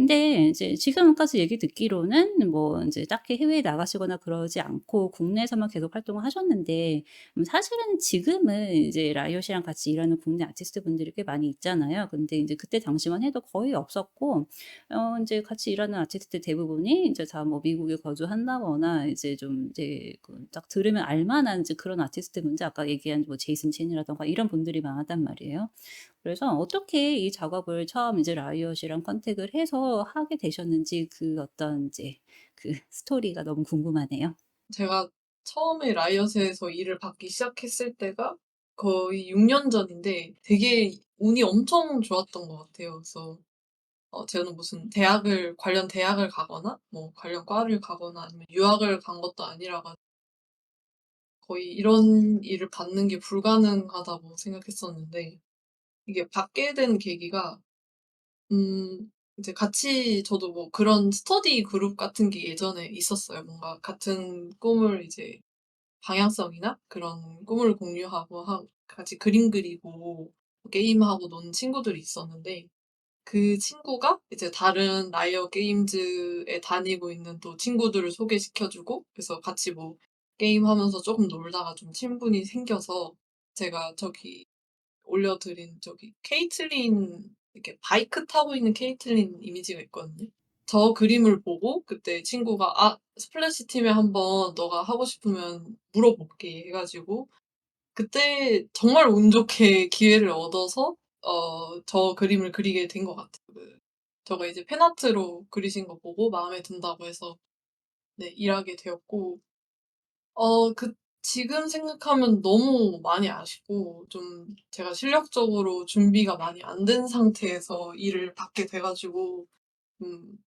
근데 인제 지금까지 얘기 듣기로는 뭐 인제 딱히 해외에 나가시거나 그러지 않고 국내에서만 계속 활동을 하셨는데 음 사실은 지금은 이제 라이엇이랑 같이 일하는 국내 아티스트 분들이 꽤 많이 있잖아요. 근데 인제 그때 당시만 해도 거의 없었고 어 인제 같이 일하는 아티스트들 대부분이 인제 다 뭐 미국에 거주한다거나 이제 좀 이제 그딱 들으면 알 만한 이제 그런 아티스트 분들 아까 얘기한 뭐 제이슨 첸이라든가 이런 분들이 많았단 말이에요. 그래서 어떻게 이 작업을 처음 이제 라이엇이랑 컨택을 해서 하게 되셨는지 그 어떤 이제 그 스토리가 너무 궁금하네요. 제가 처음에 라이엇에서 일을 받기 시작했을 때가 거의 6년 전인데 되게 운이 엄청 좋았던 것 같아요. 그래서 어 저는 무슨 대학을 관련 대학을 가거나 뭐 관련 과를 가거나 아니면 유학을 간 것도 아니라 가지고 거의 이런 일을 받는 게 불가능하다고 생각했었는데 이게 받게 된 계기가 음 이제 같이 저도 뭐 그런 스터디 그룹 같은 게 예전에 있었어요. 뭔가 같은 꿈을 이제 방향성이나 그런 꿈을 공유하고 하 같이 그림 그리고 게임하고 노는 친구들이 있었는데 그 친구가 이제 다른 라이어 게임즈에 다니고 있는 또 친구들을 소개시켜 주고 그래서 같이 뭐 게임하면서 쪼금 놀다가 좀 친분이 생겨서 제가 저기 올려 드린 저기 케이틀린 이렇게 바이크 타고 있는 케이틀린 이미지가 있거든요. 저 그림을 보고 그때 친구가 "아 스플래시 팀에 한번 너가 하고 싶으면 물어볼게." 해 가지고 그때 정말 운 좋게 기회를 얻어서 어 저 그림을 그리게 된 것 같아요. 그 저가 이제 팬아트로 그리신 거 보고 마음에 든다고 해서 네 일하게 되었고 어 그 지금 생각하면 너무 많이 아쉽고 좀 제가 실력적으로 준비가 많이 안 된 상태에서 일을 받게 돼 가지고 음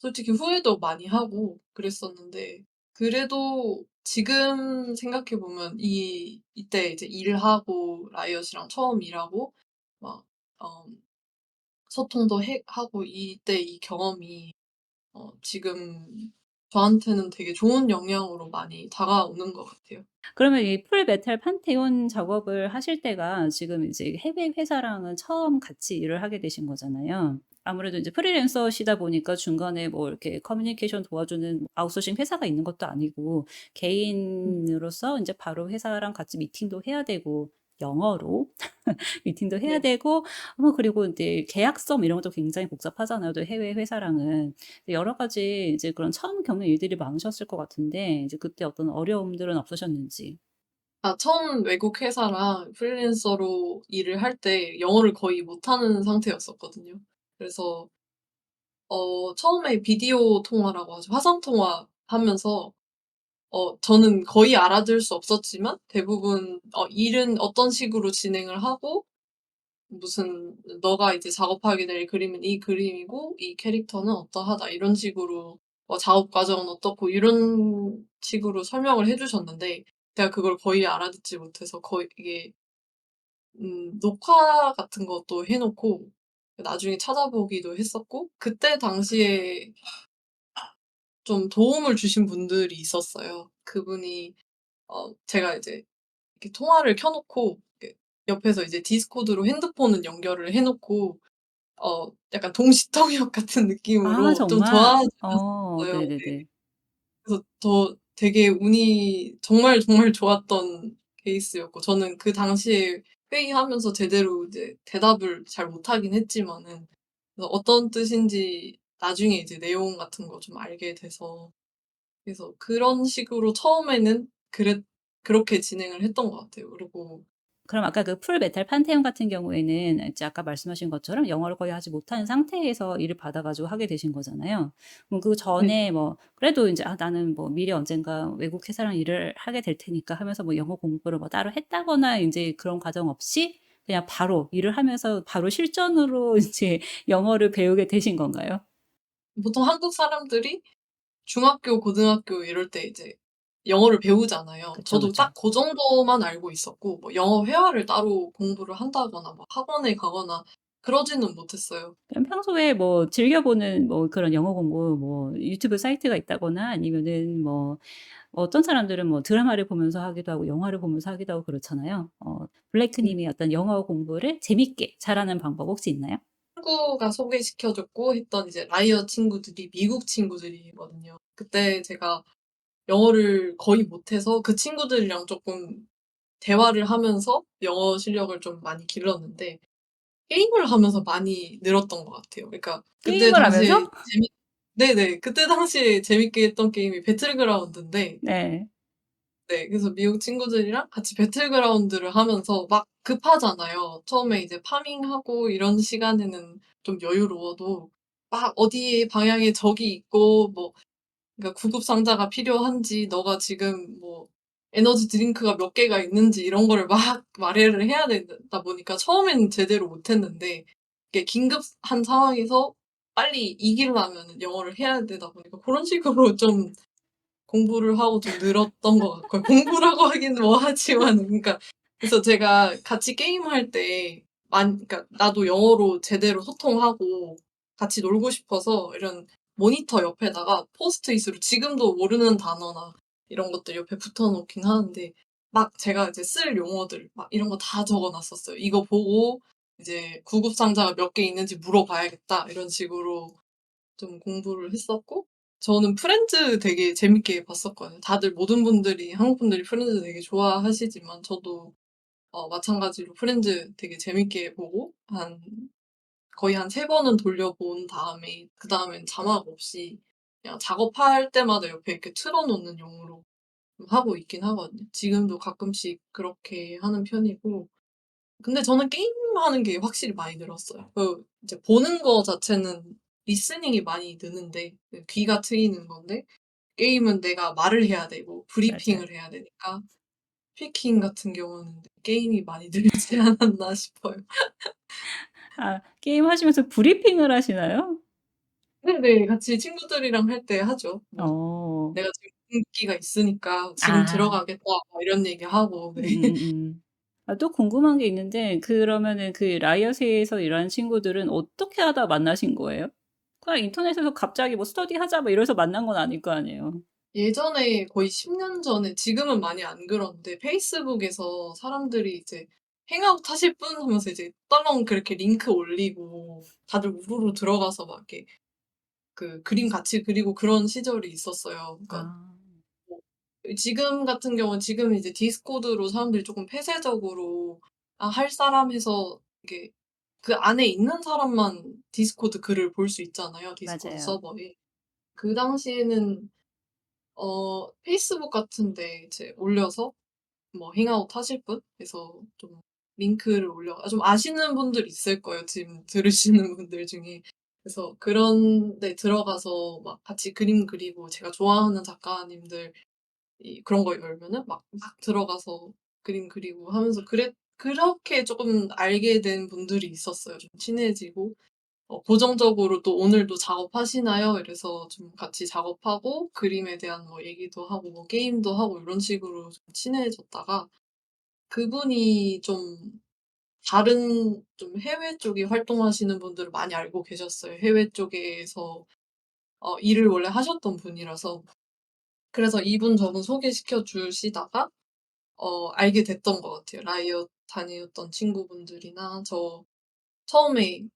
솔직히 후회도 많이 하고 그랬었는데 그래도 지금 생각해 보면 이 이때 이제 일하고 라이엇이랑 처음 일하고 막 어 소통도 해 하고 이때 이 경험이 어 지금 저한테는 되게 좋은 영향으로 많이 다가오는 것 같아요. 그러면 이 풀메탈 판테온 작업을 하실 때가 지금 이제 해외 회사랑은 처음 같이 일을 하게 되신 거잖아요. 아무래도 인제 프리랜서시다 보니까 중간에 뭐 이렇게 커뮤니케이션 도와주는 아웃소싱 회사가 있는 것도 아니고 음 개인으로서 인제 바로 회사랑 같이 미팅도 해야 되고 영어로 미팅도 해야 네. 되고 뭐 그리고 인제 계약서 뭐 이런 것도 굉장히 복잡하잖아요, 또 해외 회사랑은. 여러 가지 이제 그런 처음 겪는 일들이 많으셨을 것 같은데 이제 그때 어떤 어려움들은 없으셨는지. 아 처음 외국 회사랑 프리랜서로 일을 할 때 영어를 거의 못하는 상태였었거든요. 그래서 어 처음에 비디오 통화라고 하죠. 화상 통화 하면서 어 저는 거의 알아들을 수 없었지만 대부분 어 일은 어떤 식으로 진행을 하고 무슨 "너가 이제 작업하게 될 그림은 이 그림이고 이 캐릭터는 어떠하다." 이런 식으로 어 "작업 과정은 어떻고." 이런 식으로 설명을 해 주셨는데 제가 그걸 거의 알아듣지 못해서 거의 이게 음 녹화 같은 것도 해 놓고 나중에 찾아보기도 했었고 그때 당시에 좀 도움을 주신 분들이 있었어요. 그분이 어 제가 이제 이렇게 통화를 켜 놓고 이렇게 옆에서 이제 디스코드로 핸드폰은 연결을 해 놓고 어 약간 동시통역 같은 아 느낌으로 좀 정말? 도와주셨어요. 어 네. 네네네. 그래서 저 되게 운이 정말 정말 좋았던 케이스였고 저는 그 당시에 회의하면서 제대로 이제 대답을 잘 못하긴 했지만은 그래서 어떤 뜻인지 나중에 이제 내용 같은 거 좀 알게 돼서 그래서 그런 식으로 처음에는 그랬 그렇게 진행을 했던 것 같아요. 그리고 그럼 아까 그 풀메탈 판테온 같은 경우에는 이제 아까 말씀하신 것처럼 영어를 거의 하지 못하는 상태에서 일을 받아 가지고 하게 되신 거잖아요. 그럼 네. 그전에 뭐 그래도 인제 '아 나는 뭐 미래 언젠가 외국 회사랑 일을 하게 될 테니까.' 하면서 뭐 영어 공부를 뭐 따로 했다거나 인제 그런 과정 없이 그냥 바로 일을 하면서 바로 실전으로 이제 영어를 배우게 되신 건가요? 보통 한국 사람들이 중학교, 고등학교 이럴 때 이제 영어를 배우잖아요. 그쵸, 저도 그쵸. 딱 고 정도만 알고 있었고 뭐 영어 회화를 따로 공부를 한다거나 뭐 학원에 가거나 그러지는 못했어요. 그럼 평소에 뭐 즐겨 보는 뭐 그런 영어 공부 뭐 유튜브 사이트가 있다거나 아니면은 뭐 어떤 사람들은 뭐 드라마를 보면서 하기도 하고 영화를 보면서 하기도 하고 그렇잖아요. 어 블레이크 음. 님이 어떤 영어 공부를 재밌게 잘하는 방법 혹시 있나요? 친구가 소개시켜 줬고 했던 이제 라이엇 친구들이 미국 친구들이거든요. 그때 제가 영어를 거의 못해서 그 친구들이랑 쪼끔 대화를 하면서 영어 실력을 좀 많이 길렀는데 게임을 하면서 많이 늘었던 것 같아요. 그러니까 그때 게임을 당시에 하면서? 재밌 네네. 그때 당시에 재밌게 했던 게임이 배틀그라운드인데 네. 네. 그래서 미국 친구들이랑 같이 배틀그라운드를 하면서 막 급하잖아요. 처음에 이제 파밍하고 이런 시간에는 좀 여유로워도 막 어디 방향에 적이 있고 뭐 그러니까 구급 상자가 필요한지 너가 지금 뭐 에너지 드링크가 몇 개가 있는지 이런 거를 막 말을 해야 되다 보니까 처음에는 제대로 못했는데 이게 긴급한 상황에서 빨리 이기려면은 영어를 해야 되다 보니까 고런 식으로 좀 공부를 하고 좀 늘었던 것 같고요. 공부라고 하기는 뭐 하지만은 그러니까 그래서 제가 같이 게임할 때 만 그러니까 나도 영어로 제대로 소통하고 같이 놀고 싶어서 이런 모니터 옆에다가 포스트잇으로 지금도 모르는 단어나 이런 것들 옆에 붙어 놓긴 하는데 막 제가 이제 쓸 용어들 막 이런 거 다 적어 놨었어요. '이거 보고 이제 구급 상자가 몇 개 있는지 물어봐야겠다.' 이런 식으로 좀 공부를 했었고 저는 프렌즈 되게 재밌게 봤었거든요. 다들 모든 분들이 한국 분들이 프렌즈 되게 좋아하시지만 저도 어 마찬가지로 프렌즈 되게 재밌게 보고 한 거의 한 3 번은 돌려본 다음에 그다음엔 자막 없이 그냥 작업할 때마다 옆에 이렇게 틀어 놓는 용으로 좀 하고 있긴 하거든요. 지금도 가끔씩 그렇게 하는 편이고 근데 저는 게임하는 게 확실히 많이 늘었어요. 그 이제 보는 거 자체는 리스닝이 많이 느는데 그 귀가 트이는 건데 게임은 내가 말을 해야 되고 맞아요. 브리핑을 해야 되니까 스피킹 같은 경우는 게임이 많이 늘지 않았나 싶어요. 아 게임 하시면서 브리핑을 하시나요? 네네. 같이 친구들이랑 할 때 하죠. 뭐 어. "내가 지금 궁극기가 있으니까 지금 아. 들어가겠다." 막 이런 얘기하고 네. 음음음음. 아 또 궁금한 게 있는데 그러면은 그 라이엇에서 일하는 친구들은 어떻게 하다 만나신 거예요? 그냥 인터넷에서 갑자기 뭐 "스터디 하자." 뭐 이래서 만난 건 아닐 거 아니에요. 예전에 거의 10년 전에 지금은 많이 안 그러는데 페이스북에서 사람들이 이제 "행아웃 하실 분?" 하면서 이제 떨렁 그렇게 링크 올리고 다들 우르르 들어가서 막 이렇게 그 그림 같이 그리고 그런 시절이 있었어요. 그러니까 아. 뭐 지금 같은 경우는 지금은 이제 디스코드로 사람들이 쪼끔 폐쇄적으로 아 할 사람 해서 이게 그 안에 있는 사람만 디스코드 글을 볼 수 있잖아요, 디스코드 맞아요. 서버에. 그 당시에는 어 페이스북 같은 데 이제 올려서 뭐 "행아웃 하실 분?" 해서 좀 링크를 올려 아 좀 아시는 분들 있을 거예요, 지금 들으시는 분들 중에. 그래서 그런 데 들어가서 막 같이 그림 그리고 제가 좋아하는 작가님들 이 그런 거 열면은 막 막 들어가서 그림 그리고 하면서 그랬 그렇게 쪼끔 알게 된 분들이 있었어요. 좀 친해지고 어 고정적으로 또 "오늘도 작업하시나요?" 이래서 좀 같이 작업하고 그림에 대한 뭐 얘기도 하고 뭐 게임도 하고 이런 식으로 좀 친해졌다가 그분이 좀 다른 좀 해외 쪽에 활동하시는 분들을 많이 알고 계셨어요. 해외 쪽에서 어 일을 원래 하셨던 분이라서. 그래서 이분 저분 소개시켜 주시다가 어 알게 됐던 것 같아요. 라이엇 다녔던 친구분들이나 저 처음에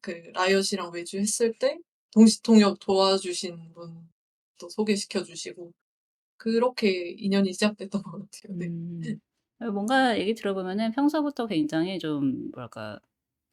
그 라이엇이랑 외주 했을 때 동시 통역 도와주신 분도 소개시켜 주시고 그렇게 인연이 시작됐던 것 같아요. 네. 음. 어 뭔가 얘기 들어보면은 평소부터 굉장히 좀 뭐랄까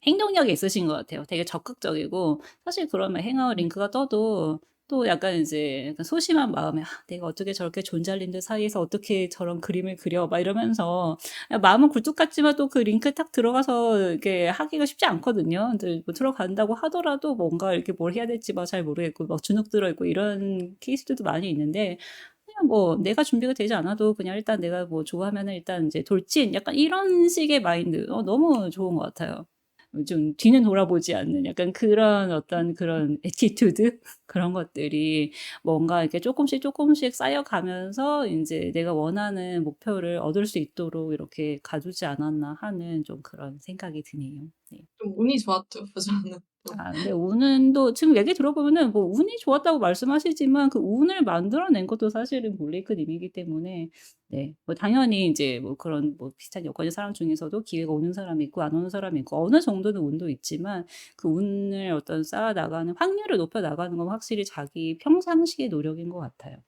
행동력이 있으신 것 같아요. 되게 적극적이고 사실 그러면 행아웃 네. 링크가 떠도 또 약간 이제 약간 소심한 마음에 '아 내가 어떻게 저렇게 존잘님들 사이에서 어떻게 저런 그림을 그려.' 막 이러면서 아 마음은 굴뚝 같지만 또 그 링크에 딱 들어가서 이렇게 하기가 쉽지 않거든요. 근데 뭐 들어간다고 하더라도 뭔가 이렇게 뭘 해야 될지 막 잘 모르겠고 막 주눅 들어 있고 이런 케이스들도 많이 있는데 그냥 뭐 내가 준비가 되지 않아도 그냥 일단 내가 뭐 좋아하면은 일단 인제 돌진 약간 이런 식의 마인드 어 너무 좋은 것 같아요. 어좀 뒤는 돌아보지 않는 약간 그런 어떤 그런 애티튜드 그런 것들이 뭔가 이렇게 쪼끔씩 쪼끔씩 쌓여가면서 인제 내가 원하는 목표를 얻을 수 있도록 이렇게 가두지 않았나 하는 좀 그런 생각이 드네요. 네. 좀 운이 좋았죠, 그 저는. 좀아 근데 운은 지금 얘기 들어보면은 뭐 운이 좋았다고 말씀하시지만 그 운을 만들어낸 것도 사실은 블레이크님이기 때문에 네 뭐 당연히 인제 뭐 그런 뭐 비슷한 여건인 사람 중에서도 기회가 오는 사람이 있고 안 오는 사람이 있고 어느 정도는 운도 있지만 그 운을 어떤 쌓아 나가는 확률을 높여 나가는 건 확실히 자기 평상시의 노력인 것 같아요.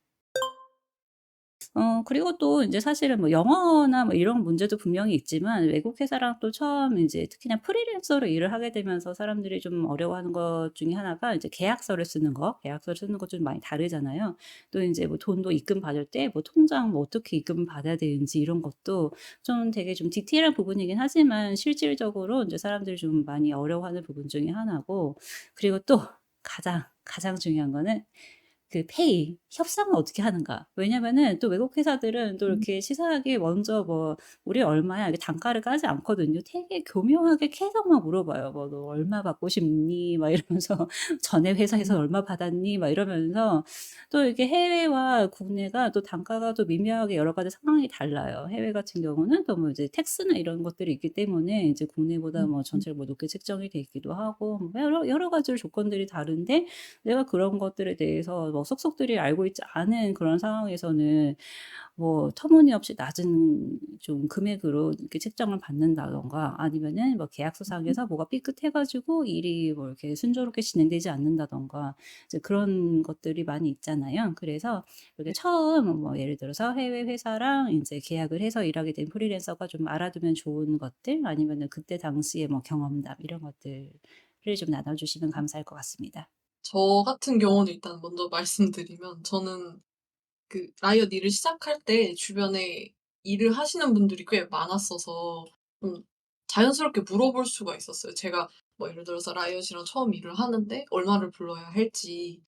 어 그리고 또 인제 사실은 뭐 영어나 뭐 이런 문제도 분명히 있지만 외국 회사랑 또 처음 인제 특히나 프리랜서로 일을 하게 되면서 사람들이 좀 어려워하는 것 중에 하나가 이제 계약서를 쓰는 거. 계약서를 쓰는 것 좀 많이 다르잖아요. 또 인제 뭐 돈도 입금 받을 때 뭐 통장 뭐 어떻게 입금을 받아야 되는지 이런 것도 좀 되게 좀 디테일한 부분이긴 하지만 실질적으로 인제 사람들이 좀 많이 어려워하는 부분 중에 하나고 그리고 또 가장, 가장 중요한 거는 그 페이 협상을 어떻게 하는가. 왜냐면은 또 외국 회사들은 또 음. 이렇게 치사하게 먼저 뭐 "우리 얼마야?" 이렇게 단가를 까지 않거든요. 되게 교묘하게 계속 막 물어봐요. 뭐 "너 얼마 받고 싶니?" 막 이러면서 "전에 음. 회사에서 얼마 받았니?" 막 이러면서 또 이게 해외와 국내가 또 단가가 또 미묘하게 여러 가지 상황이 달라요. 해외 같은 경우는 또 뭐 이제 tax나 이런 것들이 있기 때문에 이제 국내보다 뭐 음음. 전체적으로 뭐 높게 책정이 돼 있기도 하고 뭐 여러 여러 가지로 조건들이 다른데 내가 그런 것들에 대해서 뭐 속속들이 알고 있지 않은 그런 상황에서는 뭐 터무니없이 낮은 좀 금액으로 이렇게 책정을 받는다든가 아니면은 뭐 음. 계약서상에서 뭐가 삐끗해 가지고 일이 뭐 이렇게 순조롭게 진행되지 않는다든가 이제 그런 것들이 많이 있잖아요. 그래서 이렇게 네. 처음 뭐 예를 들어서 해외 회사랑 인제 계약을 해서 일하게 된 프리랜서가 좀 알아두면 좋은 것들 아니면은 그때 당시에 뭐 경험담 이런 것들을 좀 나눠 주시면 감사할 것 같습니다. 저 같은 경우는 일단 먼저 말씀드리면 저는 그 라이엇 일을 시작할 때 주변에 일을 하시는 분들이 꽤 많았어서 좀 자연스럽게 물어볼 수가 있었어요. 제가 뭐 예를 들어서 라이엇이랑 처음 일을 하는데 얼마를 불러야 할지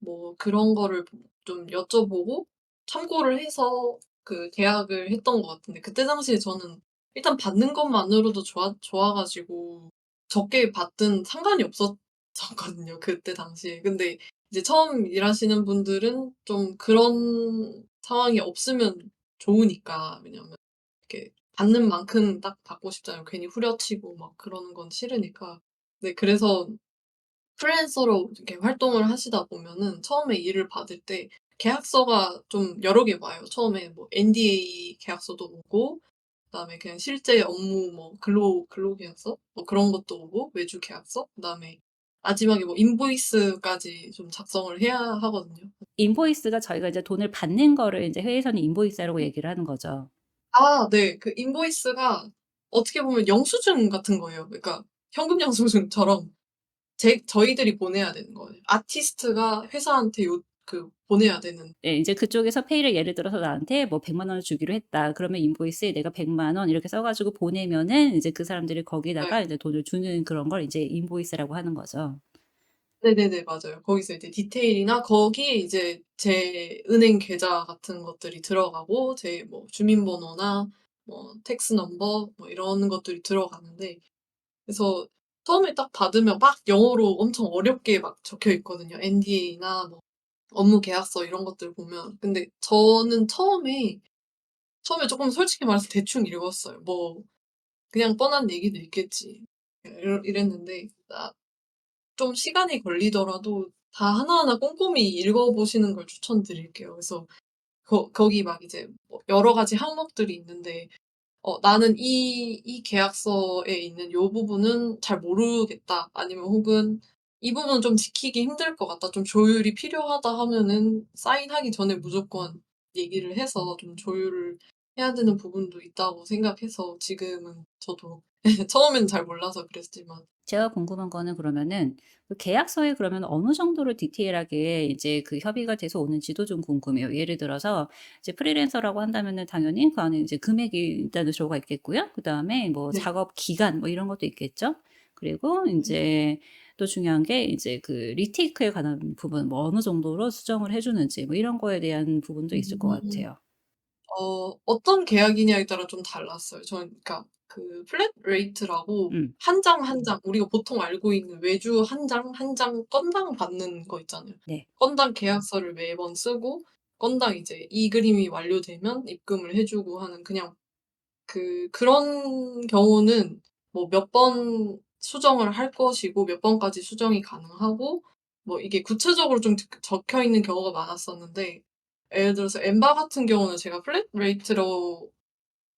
뭐 그런 거를 좀 여쭤보고 참고를 해서 그 계약을 했던 것 같은데 그때 당시에 저는 일단 받는 것만으로도 좋아 좋아 가지고 적게 받든 상관이 없었 었거든요 그때 당시에. 근데 이제 처음 일하시는 분들은 좀 그런 상황이 없으면 좋으니까. 왜냐하면 이렇게 받는 만큼 딱 받고 싶잖아요. 괜히 후려치고 막 그러는 건 싫으니까. 네 그래서 프리랜서로 이렇게 활동을 하시다 보면은 처음에 일을 받을 때 계약서가 좀 여러 개 와요. 처음에 뭐 NDA 계약서도 오고 그다음에 그냥 실제 업무 뭐 근로 근로 계약서 뭐 그런 것도 오고 외주 계약서 그다음에 마지막에 뭐 인보이스까지 좀 작성을 해야 하거든요. 인보이스가 저희가 이제 돈을 받는 거를 인제 회사에서는 인보이스라고 얘기를 하는 거죠. 아 네. 그 인보이스가 어떻게 보면 영수증 같은 거예요. 그러니까 현금 영수증처럼 제 저희들이 보내야 되는 거예요. 아티스트가 회사한테 요 그 보내야 되는 예 인제 그쪽에서 페이를 예를 들어서 나한테 뭐 1 0 0 원을 주기로 했다. 그러면 인보이스에 내가 1 0 0원 이렇게 써 가지고 보내면은 이제 그 사람들이 네. 거기다가 이제 돈을 주는 그런 걸 이제 인보이스라고 하는 거죠. 네네네. 맞아요. 거기서 이제 디테일이나 거기에 이제 제 은행 계좌 같은 것들이 들어가고 제 뭐 주민번호나 뭐 텍스 넘버 뭐 이런 것들이 들어가는데 그래서 처음에 딱 받으면 막 영어로 엄청 어렵게 막 적혀 있거든요. NDA나 뭐 업무 계약서 이런 것들 보면. 근데 저는 처음에, 처음에 쪼끔 솔직히 말해서 대충 읽었어요. 뭐 '그냥 뻔한 얘기도 있겠지.' 이랬는데 아좀 시간이 걸리더라도 다 하나하나 꼼꼼히 읽어 보시는 걸 추천드릴게요. 그래서 거 거기 막 이제 뭐 여러 가지 항목들이 있는데 어 '나는 이 이 계약서에 있는 요 부분은 잘 모르겠다.' 아니면 혹은 ' 이 부분은 좀 지키기 힘들 것 같다. 좀 조율이 필요하다.' 하면은 사인하기 전에 무조건 얘기를 해서 좀 조율을 해야 되는 부분도 있다고 생각해서 지금은 저도 처음에는 잘 몰라서 그랬지만 제가 궁금한 거는 그러면은 그 계약서에 그러면 어느 정도로 디테일하게 이제 그 협의가 돼서 오는지도 좀 궁금해요. 예를 들어서 이제 프리랜서라고 한다면은 당연히 그 안에 이제 금액이 일단은 들어가 있겠고요. 그 다음에 뭐 네. 작업 기간 뭐 이런 것도 있겠죠. 그리고 음. 인제 또 중요한 게 이제 그 리테이크에 관한 부분 뭐 어느 정도로 수정을 해 주는지 뭐 이런 거에 대한 부분도 있을 것 음. 같아요. 어 어떤 계약이냐에 따라 좀 달랐어요. 저는 그러니까 그 플랫 레이트라고 음. 한장한장 우리가 보통 알고 있는 외주 한장한장 건당 받는 거 있잖아요. 네. 건당 계약서를 매번 쓰고 건당 이제 이 그림이 완료되면 입금을 해 주고 하는 그냥 그 그런 경우는 뭐 몇 번 수정을 할 것이고 몇 번까지 수정이 가능하고 뭐 이게 구체적으로 좀적 적혀 있는 경우가 많았었는데 예를 들어서 엠바 같은 경우는 제가 플랫 레이트로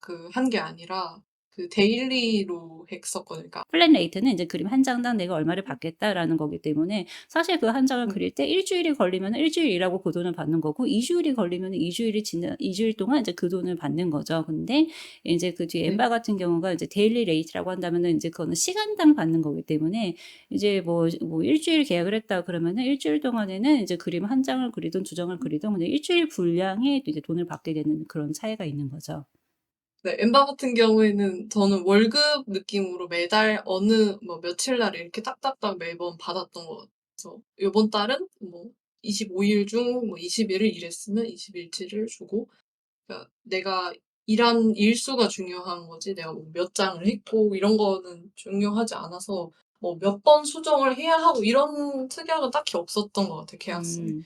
그 한 게 아니라 그 데일리로 했었거든요. 그러니까 플랫 레이트는 인제 그림 1 장당 내가 얼마를 받겠다라는 거기 때문에 사실 그1 장을 음. 그릴 때1 주일이 걸리면은 1 주일 일하고 그 돈을 받는 거고 2 주일이 걸리면은 2 주일이 지나 2 주일 동안 이제 그 돈을 받는 거죠. 근데 인제 그 뒤에 네. 엠바 같은 경우가 이제 데일리 레이트라고 한다면은 인제 그거는 시간당 받는 거기 때문에 이제 뭐뭐1 주일 계약을 했다 그러면은 1 주일 동안에는 이제 그림 1 장을 그리든 2 장을 그리든 그냥 1 주일 분량의 또 이제 돈을 받게 되는 그런 차이가 있는 거죠. 네. 엠바 같은 경우에는 저는 월급 느낌으로 매달 어느 뭐 며칠 날에 이렇게 딱딱딱 매번 받았던 것 같아서 요번 달은 뭐 25 일 중 뭐 20 일을 일했으면 20 일치를 주고 그러니까 내가 일한 일수가 중요한 거지 내가 뭐 몇 장을 했고 이런 거는 중요하지 않아서 뭐 몇 번 수정을 해야 하고 이런 특약은 딱히 없었던 것 같아요, 계약서에. 음.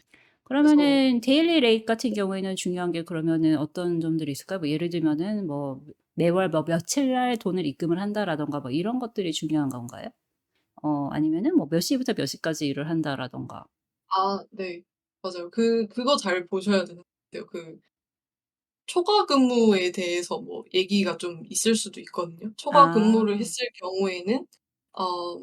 그러면은 데일리 레이트 같은 경우에는 중요한 게 그러면은 어떤 점들이 있을까요? 뭐 예를 들면은 뭐 매월 뭐 며칠 날 돈을 입금을 한다라든가 뭐 이런 것들이 중요한 건가요? 어 아니면은 뭐 몇 시부터 몇 시까지 일을 한다라든가. 아 네. 맞아요. 그 그거 잘 보셔야 되는 것 같아요. 그 초과 근무에 대해서 뭐 얘기가 좀 있을 수도 있거든요. 초과 근무를 아. 했을 경우에는 어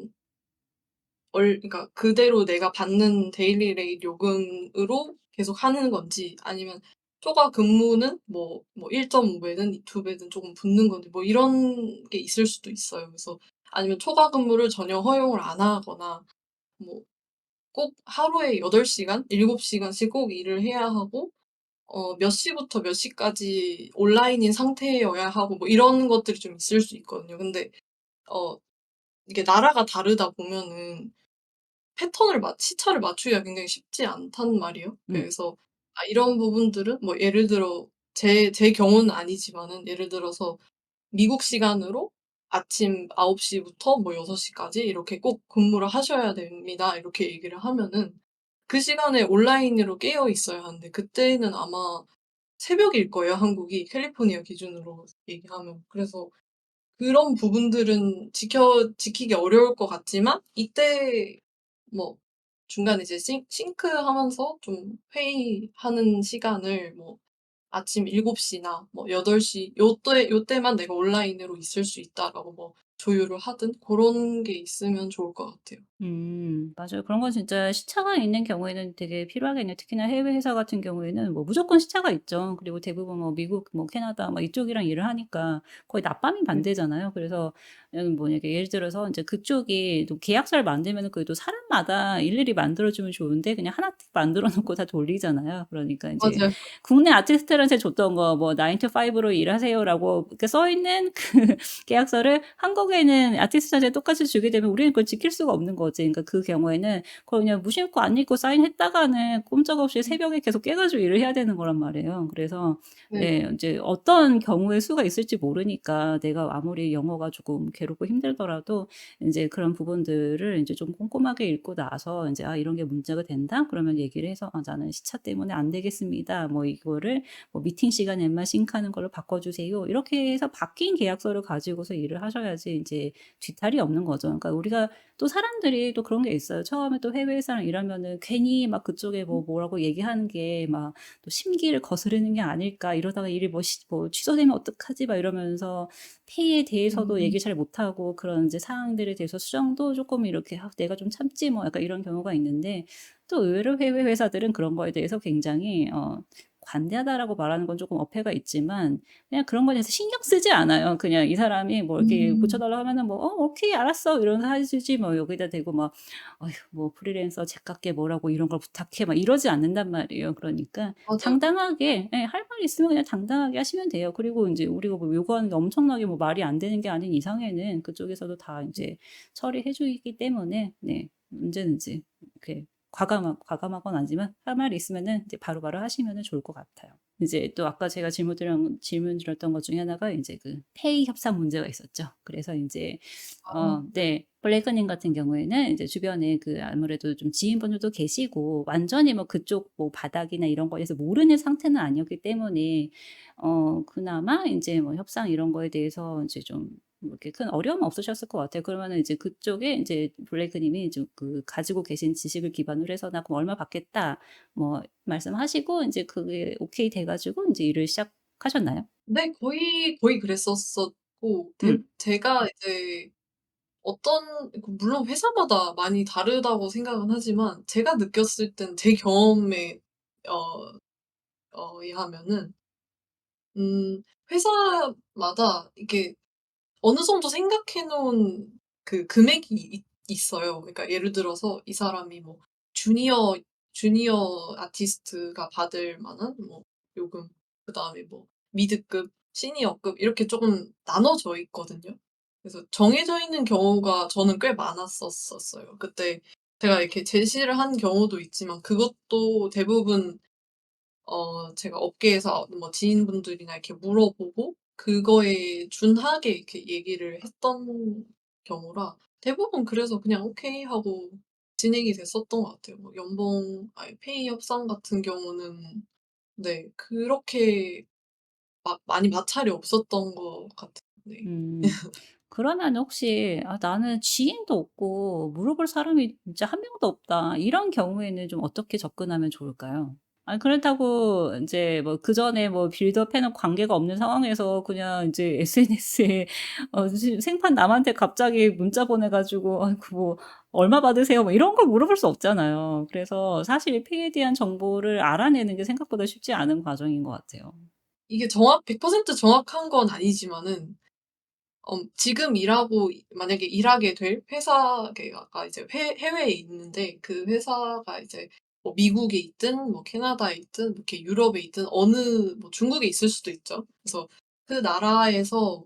월 그러니까 그대로 내가 받는 데일리 레이트 요금으로 계속 하는 건지 아니면 초과 근무는 뭐 뭐 1.5 배든 2 배든 쪼금 붙는 건지 뭐 이런 게 있을 수도 있어요. 그래서 아니면 초과 근무를 전혀 허용을 안 하거나 뭐 꼭 하루에 8 시간, 7 시간씩 꼭 일을 해야 하고 어 몇 시부터 몇 시까지 온라인인 상태여야 하고 뭐 이런 것들이 좀 있을 수 있거든요. 근데 어 이게 나라가 다르다 보면은 패턴을 맞 시차를 맞추기가 굉장히 쉽지 않단 말이에요. 음. 그래서 아 이런 부분들은 뭐 예를 들어 제 제 경우는 아니지만은 예를 들어서 미국 시간으로 아침 9 시부터 뭐 6 시까지 이렇게 꼭 근무를 하셔야 됩니다. 이렇게 얘기를 하면은 그 시간에 온라인으로 깨어 있어야 하는데 그때는 아마 새벽일 거예요, 한국이 캘리포니아 기준으로 얘기하면. 그래서 그런 부분들은 지켜 지키기 어려울 것 같지만 이때 뭐 중간에 이제 싱 싱크하면서 좀 회의하는 시간을 뭐 아침 7 시나 뭐 8 시 요때 요때만 내가 온라인으로 있을 수 있다라고 뭐 조율을 하든 고런 게 있으면 좋을 것 같아요. 음 맞아요. 그런 건 진짜 시차가 있는 경우에는 되게 필요하겠네요. 특히나 해외 회사 같은 경우에는 뭐 무조건 시차가 있죠. 그리고 대부분 뭐 미국 뭐 캐나다 뭐 이쪽이랑 일을 하니까 거의 낮밤이 네. 반대잖아요. 그래서 음 뭐냐 이게 예를 들어서 인제 그쪽이 또 계약서를 만들면은 그래도 사람마다 일일이 만들어 주면 좋은데 그냥 하나씩 만들어 놓고 다 돌리잖아요. 그러니까 인제 맞아요. 국내 아티스트한테 줬던 거 뭐 "9 to 5로 일하세요."라고 이렇게 써 있는 그 계약서를 한국에 있는 아티스트한테 똑같이 주게 되면 우리는 그걸 지킬 수가 없는 거지. 그러니까 그 경우에는 그걸 그냥 무심코 안 읽고 사인했다가는 꼼짝없이 음. 새벽에 계속 깨 가지고 일을 해야 되는 거란 말이에요. 그래서 네. 네 인제 어떤 경우의 수가 있을지 모르니까 내가 아무리 영어가 조금 괴 롭고 힘들더라도 인제 그런 부분들을 인제 좀 꼼꼼하게 읽고 나서 인제 '아 이런 게 문제가 된다.' 그러면 얘기를 해서 "아 나는 시차 때문에 안 되겠습니다. 뭐 이거를 뭐 미팅 시간에만 싱크하는 걸로 바꿔 주세요." 이렇게 해서 바뀐 계약서를 가지고서 일을 하셔야지 인제 뒤탈이 없는 거죠. 그러니까 우리가 또 사람들이 또 그런 게 있어요. 처음에 또 해외 회사랑 일하면은 괜히 막 그쪽에 뭐 뭐라고 얘기하는 게 막 또 '심기를 거스르는 게 아닐까. 이러다가 일이 뭐 시 뭐 취소되면 어떡하지?' 막 이러면서 페이에 대해서도 음. 얘기 잘 못하고 그런 인제 사항들에 대해서 수정도 쪼끔 이렇게 '아 내가 좀 참지 뭐.' 약간 이런 경우가 있는데 또 의외로 해외 회사들은 그런 거에 대해서 굉장히 어 관대하다라고 말하는 건 쪼끔 어폐가 있지만 그냥 그런 거에 대해서 신경 쓰지 않아요. 그냥 이 사람이 뭐 이렇게 고쳐 음. 달라고 하면은 뭐 "어 오케이. 알았어." 해 주지 뭐 여기다 대고 막 "어휴 뭐 프리랜서 죗값게 뭐라고 이런 걸 부탁해." 막 이러지 않는단 말이에요. 그러니까 맞아요. 당당하게 예 할말 있으면 그냥 당당하게 하시면 돼요. 그리고 인제 우리가 뭐 요구하는 게 엄청나게 뭐 말이 안 되는 게 아닌 이상에는 그쪽에서도 다 인제 처리해 주기 때문에 네 언제든지 이렇게 과감하 과감하건 아니지만 할 말이 있으면은 이제 바로바로 하시면은 좋을 것 같아요. 이제 또 아까 제가 질문 드렸 질문 드렸던 것 중에 하나가 인제 그 페이 협상 문제가 있었죠. 그래서 인제 아어 네. 네 블레이커 님 같은 경우에는 이제 주변에 그 아무래도 좀 지인분들도 계시고 완전히 뭐 그쪽 뭐 바닥이나 이런 거에 대해서 모르는 상태는 아니었기 때문에 어 그나마 인제 뭐 협상 이런 거에 대해서 인제 좀뭐 이렇게 큰 어려움은 없으셨을 것 같아요. 그러면은 이제 그쪽에 인제 블레이크 님이 좀 그 가지고 계신 지식을 기반으로 해서 "나 그럼 얼마 받겠다." 뭐 말씀하시고 인제 그게 오케이 돼 가지고 인제 일을 시작하셨나요? 네. 거의, 거의 그랬었었고 대 음. 제가 이제 어떤 그 물론 회사마다 많이 다르다고 생각은 하지만 제가 느꼈을 땐 제 경험에 어 어 의하면은 음 회사마다 이게 어느 정도 생각해 놓은 그 금액이 있 있어요. 그러니까 예를 들어서 이 사람이 뭐 주니어 주니어 아티스트가 받을 만한 뭐 요금 그다음에 뭐 미드급, 시니어급 이렇게 쪼금 나눠져 있거든요. 그래서 정해져 있는 경우가 저는 꽤 많았었었어요. 그때 제가 이렇게 제시를 한 경우도 있지만 그것도 대부분 어 제가 업계에서 뭐 지인분들이나 이렇게 물어보고 그거에 준하게 이렇게 얘기를 했던 경우라 대부분 그래서 그냥 "오케이." 하고 진행이 됐었던 것 같아요. 뭐 연봉 아니 페이 협상 같은 경우는 네 그렇게 막 많이 마찰이 없었던 것 같아요. 네. 음. 그러면은 혹시 '아 나는 지인도 없고 물어볼 사람이 진짜 한 명도 없다.' 이런 경우에는 좀 어떻게 접근하면 좋을까요? 아니 그렇다고 인제 뭐 그 전에 뭐 빌드업 해 놓은 관계가 없는 상황에서 그냥 인제 SNS에 어지 생판 남한테 갑자기 문자 보내 가지고 "아이고 뭐 얼마 받으세요?" 뭐 이런 걸 물어볼 수 없잖아요. 그래서 사실 페이에 대한 정보를 알아내는 게 생각보다 쉽지 않은 과정인 것 같아요. 이게 정확 100% 정확한 건 아니지만은 어 지금 일하고 이 만약에 일하게 될 회사가 이제 해 해외에 있는데 그 회사가 이제 뭐 미국에 있든 뭐 캐나다에 있든 뭐 이렇게 유럽에 있든 어느 뭐 중국에 있을 수도 있죠. 그래서 그 나라에서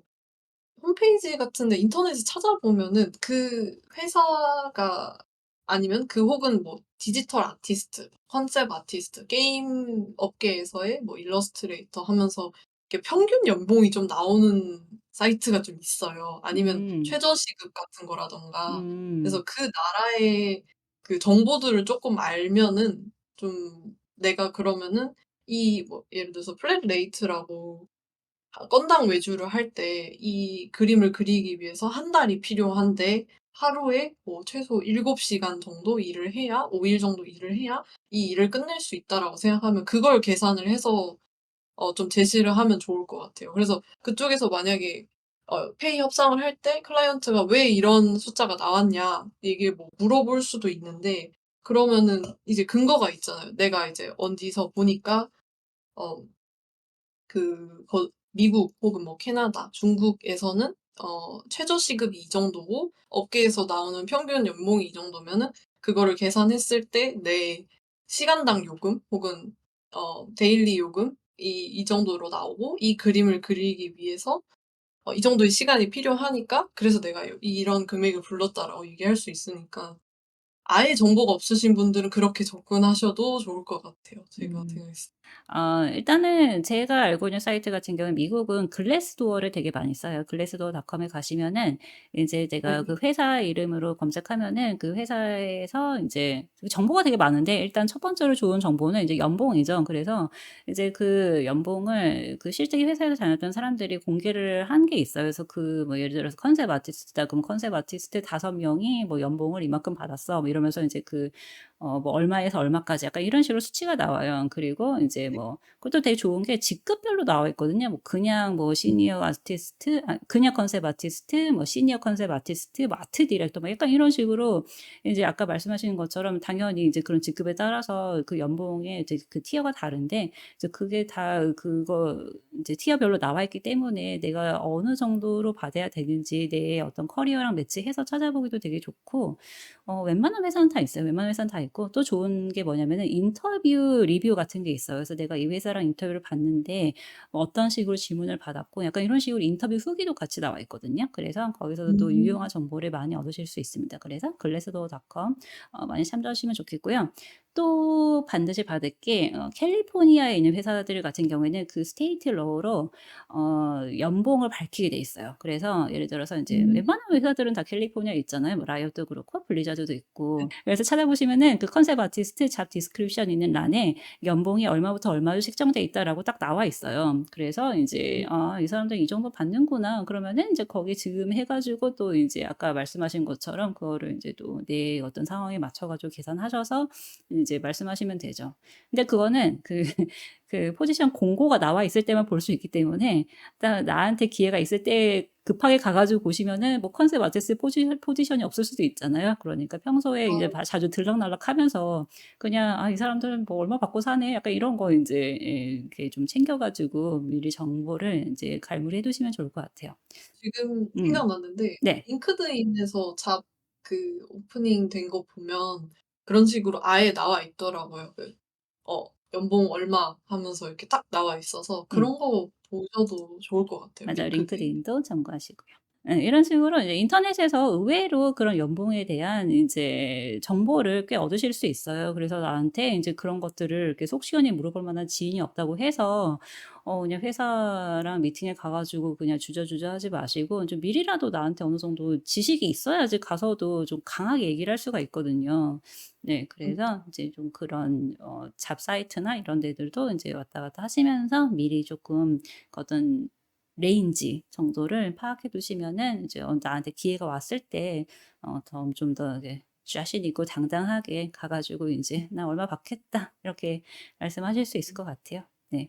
홈페이지 같은 데 인터넷에 찾아보면은 그 회사가 아니면 그 혹은 뭐 디지털 아티스트, 컨셉 아티스트, 게임 업계에서의 뭐 일러스트레이터 하면서 이렇게 평균 연봉이 좀 나오는 사이트가 좀 있어요. 아니면 음. 최저시급 같은 거라든가. 음. 그래서 그 나라의 그 정보들을 쪼끔 알면은 좀 내가 그러면은 이 뭐 예를 들어서 플랫 레이트라고 아 건당 외주를 할 때 이 그림을 그리기 위해서 1 달이 필요한데 하루에 뭐 최소 7 시간 정도 일을 해야 5일 정도 일을 해야 이 일을 끝낼 수 있다라고 생각하면 그걸 계산을 해서 어 좀 제시를 하면 좋을 것 같아요. 그래서 그쪽에서 만약에 어 페이 협상을 할 때 클라이언트가 "왜 이런 숫자가 나왔냐?" 이게 뭐 물어볼 수도 있는데 그러면은 이제 근거가 있잖아요. 내가 이제 어디서 보니까 어그거 미국 혹은 뭐 캐나다, 중국에서는 어 최저 시급이 이 정도고 업계에서 나오는 평균 연봉이 이 정도면은 그거를 계산했을 때 내 시간당 요금 혹은 어 데일리 요금 이 이 정도로 나오고 이 그림을 그리기 위해서 어 이 정도의 시간이 필요하니까 그래서 내가 요 이런 금액을 불렀다라고 얘기할 수 있으니까 아예 정보가 없으신 분들은 그렇게 접근하셔도 좋을 것 같아요 제가 음. 생각했을 때. 아 일단은 제가 알고 있는 사이트 같은 경우는 미국은 글래스도어를 되게 많이 써요. 글래스도어닷컴에 가시면은 인제 제가 그 네. 회사 이름으로 검색하면은 그 회사에서 인제 그 정보가 되게 많은데 일단 첫 번째로 좋은 정보는 이제 연봉이죠. 그래서 이제 그 연봉을 그 실제 회사에서 다녔던 사람들이 공개를 한 게 있어요. 그래서 그 뭐 예를 들어서 컨셉 아티스트다 그럼 컨셉 아티스트 5 명이 뭐 "연봉을 이만큼 받았어." 뭐 이 러면서 인제 그 어 뭐 얼마에서 얼마까지 약간 이런 식으로 수치가 나와요. 그리고 인제 네. 뭐 그것도 되게 좋은 게 직급별로 나와 있거든요. 뭐 그냥 뭐 시니어 아티스트 아 그냥 컨셉 아티스트 뭐 시니어 컨셉 아티스트 뭐 아트 디렉터 뭐 약간 이런 식으로 인제 아까 말씀하신 것처럼 당연히 이제 그런 직급에 따라서 그 연봉의 이제 그 티어가 다른데 이제 그게 다 그거 인제 티어별로 나와 있기 때문에 내가 어느 정도로 받아야 되는지 내 어떤 커리어랑 매치해서 찾아보기도 되게 좋고 어 웬만한 회사는 다 있어요. 웬만한 회사는 다 있고 또 좋은 게 뭐냐면은 인터뷰 리뷰 같은 게 있어요. 그래서 "내가 이 회사랑 인터뷰를 봤는데 어떤 식으로 질문을 받았고." 약간 이런 식으로 인터뷰 후기도 같이 나와 있거든요. 그래서 거기서도 또 유용한 음. 정보를 많이 얻으실 수 있습니다. 그래서 글래스도어닷컴 어 많이 참조하시면 좋겠고요. 또 반드시 받을 게 어 캘리포니아에 있는 회사들 같은 경우에는 그 스테이트 로로 어 연봉을 밝히게 돼 있어요. 그래서 예를 들어서 인제 음. 웬만한 회사들은 다 캘리포니아에 있잖아요. 뭐 라이엇도 그렇고 블리자드도 있고. 네. 그래서 찾아보시면은 그 컨셉 아티스트 잡 디스크립션 있는 란에 "연봉이 얼마부터 얼마로 책정돼 있다."라고 딱 나와 있어요. 그래서 인제 음. '아 이 사람들 이 정도 받는구나.' 그러면은 인제 거기에 지금 해 가지고 또 인제 아까 말씀하신 것처럼 그거를 인제 또 내 어떤 상황에 맞춰 가지고 계산하셔서 인제 말씀하시면 되죠. 근데 그거는 그 그 포지션 공고가 나와 있을 때만 볼 수 있기 때문에 딱 나한테 기회가 있을 때 급하게 가 가지고 보시면은 뭐 컨셉 아티스트 포지 포지션이 없을 수도 있잖아요. 그러니까 평소에 이제 아. 바 자주 들락날락 하면서 그냥 '아 이 사람들은 뭐 얼마 받고 사네.' 약간 이런 거 인제 예 이렇게 좀 챙겨 가지고 미리 정보를 인제 가입을 해 두시면 좋을 것 같아요. 지금 음. 생각났는데 네. 링크드인에서 잡 그 오프닝 된 거 보면 그런 식으로 아예 나와 있더라고요. 그 어 연봉 얼마 하면서 이렇게 딱 나와 있어서 음. 그런 거 보셔도 좋을 것 같아요 맞아요. 링크드인. 링크드인도 참고하시고요. 예 이런 식으로 이제 인터넷에서 의외로 그런 연봉에 대한 인제 정보를 꽤 얻으실 수 있어요. 그래서 나한테 인제 그런 것들을 이렇게 속 시원히 물어볼 만한 지인이 없다고 해서 어 그냥 회사랑 미팅에 가 가지고 그냥 주저주저 하지 마시고 좀 미리라도 나한테 어느 정도 지식이 있어야지 가서도 좀 강하게 얘기를 할 수가 있거든요. 네. 음. 그래서 이제 좀 그런 어 잡 사이트나 이런 데들도 인제 왔다 갔다 하시면서 미리 그 어떤 레인지 정도를 파악해 두시면은 이제 어 나한테 기회가 왔을 때어더좀더 이게 자신 있고 당당하게 가 가지고 인제 "나 얼마 받겠다." 이렇게 말씀하실 수 있을 것 같아요. 네.